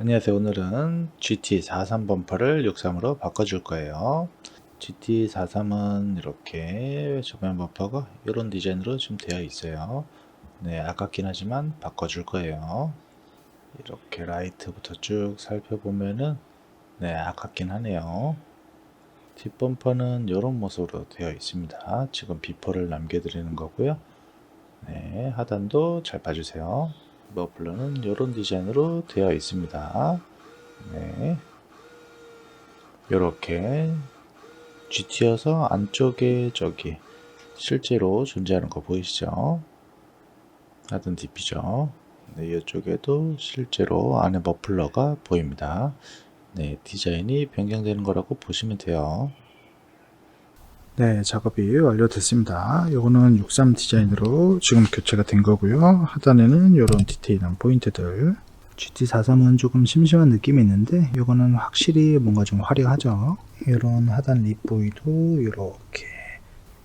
안녕하세요. 오늘은 GT43 범퍼를 63으로 바꿔줄 거예요. GT43은 이렇게 저변 범퍼가 이런 디자인으로 지금 되어 있어요. 네, 아깝긴 하지만 바꿔줄 거예요. 이렇게 라이트부터 쭉 살펴보면은 네, 아깝긴 하네요. 뒷범퍼는 이런 모습으로 되어 있습니다. 지금 비포를 남겨드리는 거고요. 네, 하단도 잘 봐주세요. 머플러는 이런 디자인으로 되어 있습니다. 네. 이렇게 GT여서 안쪽에 저기 실제로 존재하는 거 보이시죠? 하단 DP죠. 네, 이쪽에도 실제로 안에 머플러가 보입니다. 네, 디자인이 변경되는 거라고 보시면 돼요. 네, 작업이 완료됐습니다. 요거는 63 디자인으로 지금 교체가 된 거고요. 하단에는 이런 디테일한 포인트들. GT43은 조금 심심한 느낌이 있는데 요거는 확실히 뭔가 좀 화려하죠. 이런 하단 립보이도 이렇게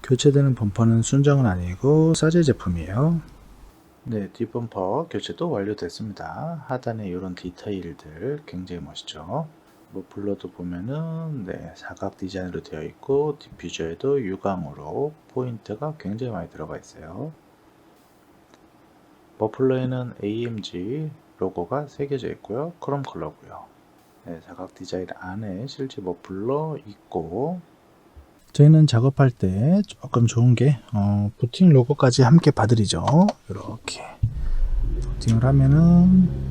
교체되는 범퍼는 순정은 아니고 사제 제품이에요. 네, 뒷범퍼 교체도 완료됐습니다. 하단에 이런 디테일들 굉장히 멋있죠. 머플러도 보면은 네, 사각 디자인으로 되어 있고 디퓨저에도 유광으로 포인트가 굉장히 많이 들어가 있어요. 머플러에는 AMG 로고가 새겨져 있고요. 크롬 컬러고요. 네, 사각 디자인 안에 실제 머플러 있고 저희는 작업할 때 조금 좋은 게 어, 부팅 로고까지 함께 봐드리죠. 이렇게 부팅을 하면은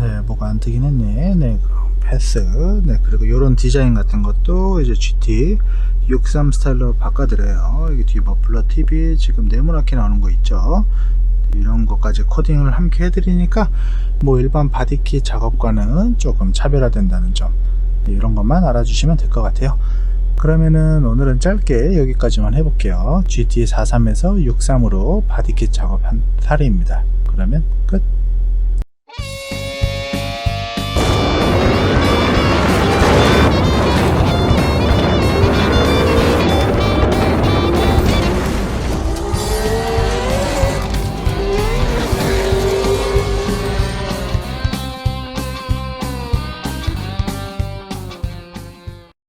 네, 뭐가 안 뜨긴 했네. 네, 그럼 패스. 네, 그리고 이런 디자인 같은 것도 이제 GT 63 스타일로 바꿔드려요. 여기 뒤 머플러 TV 지금 네모나게 나오는 거 있죠. 이런 것까지 코딩을 함께 해드리니까 뭐 일반 바디킷 작업과는 조금 차별화된다는 점 네, 이런 것만 알아주시면 될 것 같아요. 그러면은 오늘은 짧게 여기까지만 해볼게요. GT43에서 63으로 바디킷 작업한 사례입니다. 그러면 끝.